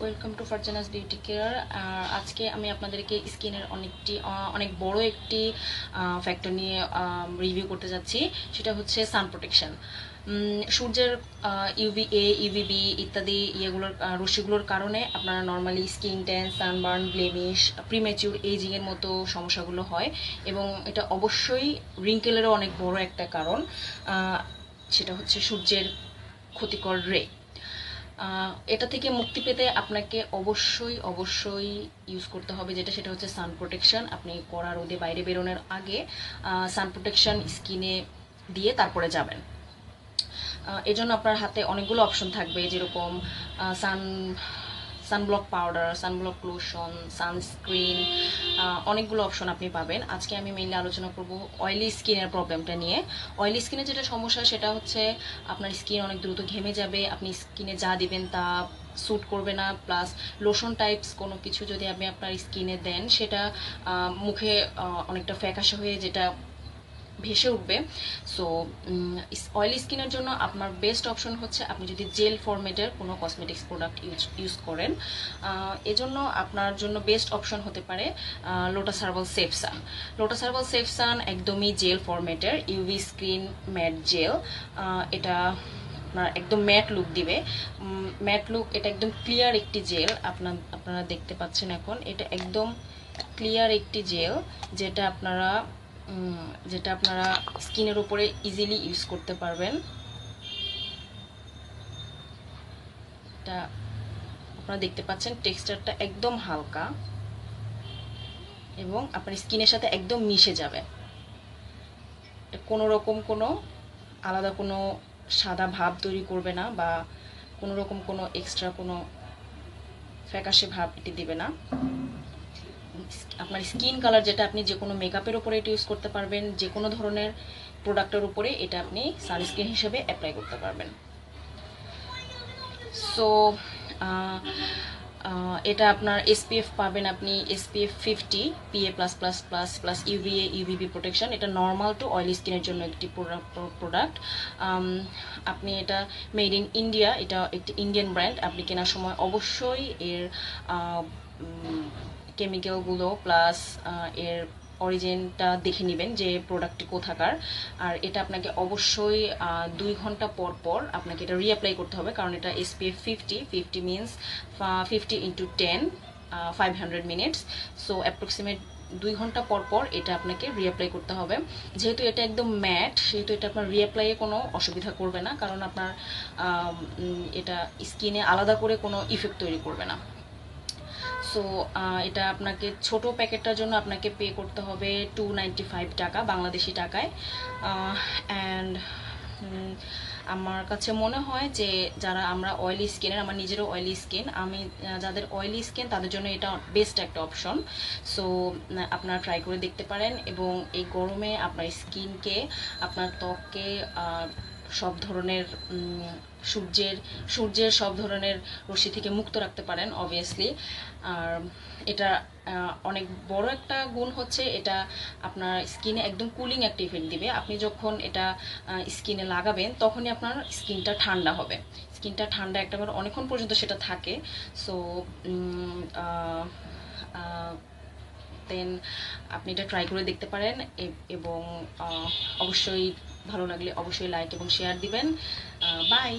Welcome to Farzana's beauty care আর আজকে আমি আপনাদেরকে স্কিনের অনেকটি অনেক বড় একটি ফ্যাক্টর নিয়ে রিভিউ করতে যাচ্ছি। সেটা হচ্ছে সান প্রোটেকশন সূর্যের ইউভি এ ইউভিবি ইত্যাদি ইয়েগুলোর রশ্মিগুলোর কারণে আপনারা normally skin tan sunburn blemish premature এজিংয়ের মতো সমস্যাগুলো হয়। এবং এটা অবশ্যই রিঙ্কেলেরও অনেক বড় একটা কারণ। সেটা হচ্ছে সূর্যের ক্ষতিকর রে এটা থেকে মুক্তি পেতে আপনাকে অবশ্যই অবশ্যই ইউজ করতে হবে যেটা, সেটা হচ্ছে সান প্রোটেকশন আপনি কড়া রোদে বাইরে বেরোনোর আগে সান প্রোটেকশন স্কিনে দিয়ে তারপরে যাবেন। এজন্য আপনার হাতে অনেকগুলো অপশন থাকবে, যেরকম sun sunblock powder sunblock lotion sunscreen অনেকগুলো অপশন আপনি পাবেন। আজকে আমি মেইনলি আলোচনা করব অয়েলি স্কিনের প্রবলেমটা নিয়ে। অয়েলি স্কিনের যেটা সমস্যা, সেটা হচ্ছে আপনার স্কিন অনেক দ্রুত ঘেমে যাবে, আপনি স্কিনে যা দিবেন তা স্যুট করবে না। প্লাস লোশন টাইপস কোনো কিছু যদি আপনি আপনার স্কিনে দেন, সেটা মুখে অনেকটা ফ্যাকাশে হয়ে যেটা ভেসে উঠবে। সো অয়েলি স্কিনের জন্য আপনার বেস্ট অপশন হচ্ছে আপনি যদি জেল ফরম্যাটের কোনো কসমেটিক্স প্রোডাক্ট ইউজ করেন। এজন্য আপনার জন্য বেস্ট অপশন হতে পারে Lotus Herbal Safe Sun Lotus Herbal Safe Sun একদমই জেল ফরম্যাটের ইউভি স্ক্রিন ম্যাট জেল এটা আপনার একদম ম্যাট লুক দিবে। ম্যাট লুক এটা একদম ক্লিয়ার একটি জেল আপনার আপনারা দেখতে পাচ্ছেন এখন। এটা একদম ক্লিয়ার একটি জেল যেটা আপনারা যেটা আপনারা স্কিনের উপরে ইজিলি ইউজ করতে পারবেন। এটা আপনারা দেখতে পাচ্ছেন টেক্সচারটা একদম হালকা এবং আপনার স্কিনের সাথে একদম মিশে যাবে। কোনো রকম কোনো আলাদা কোনো সাদা ভাব তৈরি করবে না বা কোনো রকম কোনো এক্সট্রা কোনো ফ্যাকাশে ভাব এটি দেবে না। আপনার স্কিন কালার যেটা আপনি যে কোনো মেকআপের উপরে এটা ইউজ করতে পারবেন যে কোনো ধরনের প্রোডাক্টের উপরে এটা আপনি সানস্ক্রিন হিসেবে অ্যাপ্লাই করতে পারবেন। সো এটা আপনার এসপিএফ পাবেন আপনি SPF fifty PA plus plus plus plus UVA UVB protection এটা নর্মাল টু অয়েলি স্কিনের জন্য একটি প্রোডাক্ট আপনি এটা মেড ইন ইন্ডিয়া এটা একটি ইন্ডিয়ান ব্র্যান্ড আপনি কেনার সময় অবশ্যই এর কেমিক্যালগুলো প্লাস এর অরিজিনটা দেখে নেবেন যে প্রোডাক্টটি কোথাকার। আর এটা আপনাকে অবশ্যই দুই ঘণ্টা পর পর আপনাকে এটা রিঅ্যাপ্লাই করতে হবে, কারণ এটা SPF fifty fifty means fifty into ten five hundred minutes so approximate দুই ঘণ্টা পর পর এটা আপনাকে রিঅ্যাপ্লাই করতে হবে। যেহেতু এটা একদম ম্যাট সেহেতু এটা আপনার রিঅ্যাপ্লাইয়ে কোনো অসুবিধা করবে না, কারণ আপনার এটা স্কিনে আলাদা করে কোনো ইফেক্ট তৈরি করবে না। সো এটা আপনাকে ছোট প্যাকেটটার জন্য আপনাকে পে করতে হবে টু টাকা বাংলাদেশি টাকায়। অ্যান্ড আমার কাছে মনে হয় যে যারা আমরা অয়েলি স্কিনের আমার নিজেরও অয়েলি স্কিন আমি যাদের অয়েলি স্কিন তাদের জন্য এটা বেস্ট একটা অপশন সো আপনারা ট্রাই করে দেখতে পারেন এবং এই গরমে আপনার স্কিনকে আপনার ত্বককে সব ধরনের সূর্যের সূর্যের সব ধরনের রশ্মি থেকে মুক্ত রাখতে পারেন অবভিয়াসলি আর এটা অনেক বড় একটা গুণ হচ্ছে, এটা আপনার স্কিনে একদম কুলিং একটা ইফেক্ট দিবে। আপনি যখন এটা স্কিনে লাগাবেন, তখনই আপনার স্কিনটা ঠান্ডা হবে। স্কিনটা ঠান্ডা একটাবার অনেকক্ষণ পর্যন্ত সেটা থাকে। সো দেন আপনি এটা ট্রাই করে দেখতে পারেন, এবং অবশ্যই ভালো লাগলে অবশ্যই লাইক এবং শেয়ার দিবেন। বাই